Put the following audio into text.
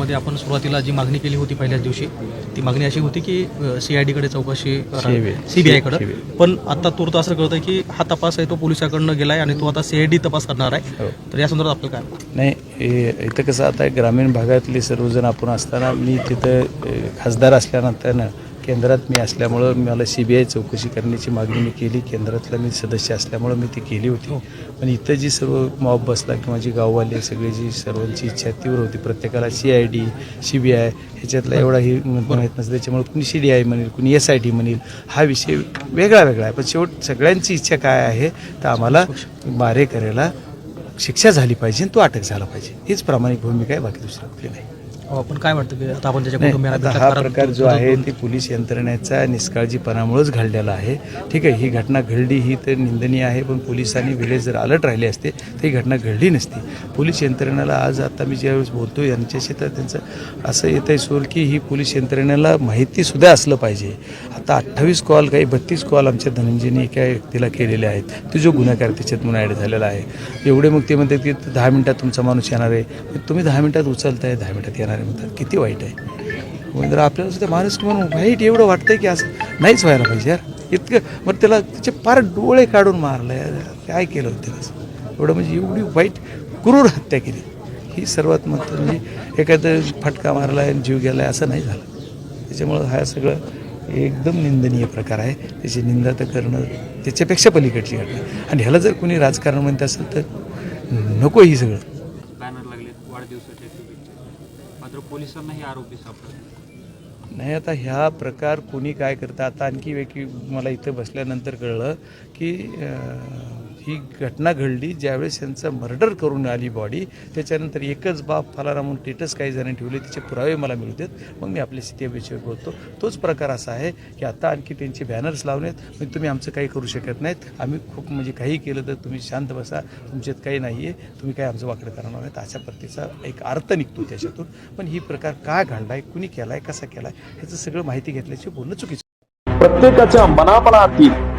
प्रेसमध्ये आपण सुरुवातीला जी मागणी केली होती पहिल्याच दिवशी ती मागणी अशी होती की सी आय डीकडे चौकशी. सीबीआयकडे. पण आता तूर्त असं कळतं की हा तपास आहे तो पोलिसाकडनं गेलाय आणि तो आता सी आय डी तपास करणार आहे हो. तर या संदर्भात आपलं काय नाही इथं कसं आता ग्रामीण भागातले सर्वजण आपण असताना मी तिथं खासदार असल्यानंतर केंद्रात मी असल्यामुळं मला सी बी आय चौकशी करण्याची मागणी मी केली. केंद्रातला मी सदस्य असल्यामुळं मी ती केली होती. पण इथं जी सर्व मॉब बसला किंवा जी गाववाले सगळी जी सर्वांची इच्छा तीव्र होती. प्रत्येकाला C I D C B I ह्याच्यातला एवढा ही माहीत नसतं. त्याच्यामुळे कुणी सी डी आय म्हणेल कुणी एस आय डी म्हणेल हा विषय वेगळा वेगळा आहे. पण शेवट सगळ्यांची इच्छा काय आहे तर आम्हाला मारेकऱ्याला शिक्षा झाली पाहिजे आणि तो अटक झाला पाहिजे. हीच प्रामाणिक भूमिका आहे. बाकी दुसरं कुठली नाही. हो, आपण काय वाटतं की आता आपण त्याच्या कुटुंबियांना आता हा प्रकार जो आहे ती पोलीस यंत्रणेचा निष्काळजीपणामुळेच घडलेला आहे. ठीक आहे ही घटना घडली ही तर निंदनीय आहे पण पोलिसांनी वेळेस जर अलर्ट राहिले असते तर ही घटना घडली नसती. पोलीस यंत्रणेला आज आता मी ज्यावेळेस बोलतो यांच्याशी तर त्यांचं असं येत आहे सूर की ही पोलीस यंत्रणेला माहितीसुद्धा असलं पाहिजे. आता अठ्ठावीस कॉल काही बत्तीस कॉल आमच्या धनंजयनी एका व्यक्तीला केलेले आहेत. तो जो गुन्हेगार त्याच्यात म्हणून ॲड झालेला आहे. एवढे मग ते म्हणतात की दहा मिनिटात तुमचा माणूस येणार आहे. मग तुम्ही दहा मिनिटात उचलताय दहा मिनिटात येणार आहे. म्हणतात. किती वाईट आहे. म्हणजे आपल्याला सुद्धा माणूस म्हणून वाईट एवढं वाटतंय की असं नाहीच व्हायला पाहिजे यार. इतकं मग त्याला त्याचे फार डोळे काढून मारलं यार. काय केलं होतं त्याला एवढं म्हणजे एवढी वाईट क्रूर हत्या केली. ही सर्वात महत्त्व म्हणजे एखादं फटका मारला आणि जीव गेला आहे असं नाही झालं. त्याच्यामुळं हा सगळं एकदम निंदनीय प्रकार आहे. त्याची निंदा तर करणं त्याच्यापेक्षा पलीकडची घटना. आणि ह्याला जर कोणी राजकारण म्हणत असेल तर नको ही सगळं. मात्र पोलिसांना हे आरोपी सापडले. नाही आता ह्या प्रकार कोणी काय करतं? आता आणखी वेगळी मला इथं बसल्यानंतर कळलं की ही घटना घडली ज्यावेळेस यांचं मर्डर करून आली बॉडी. त्याच्यानंतर एकच बाप फलाराम म्हणून टेटस काही जणांनी ठेवले. तिचे पुरावे मला मिळू देत मग मी आपल्याशी त्या विषयावर बोलतो. तोच प्रकार असा आहे की आता आणखी त्यांचे बॅनर्स लावलेत मग तुम्ही आमचं काही करू शकत नाहीत. आम्ही खूप म्हणजे काही केलं तर तुम्ही शांत बसा. तुमच्यात काही नाही आहे तुम्ही काही आमचं वाकडं करणार नाहीत. अशा प्रतीचा एक अर्थ निघतो त्याच्यातून. पण ही प्रकार का घडला आहे कुणी केला आहे कसा केला आहे ह्याचं सगळं माहिती घेतल्याची बोलणं चुकीचं. प्रत्येकाच्या मनामनातील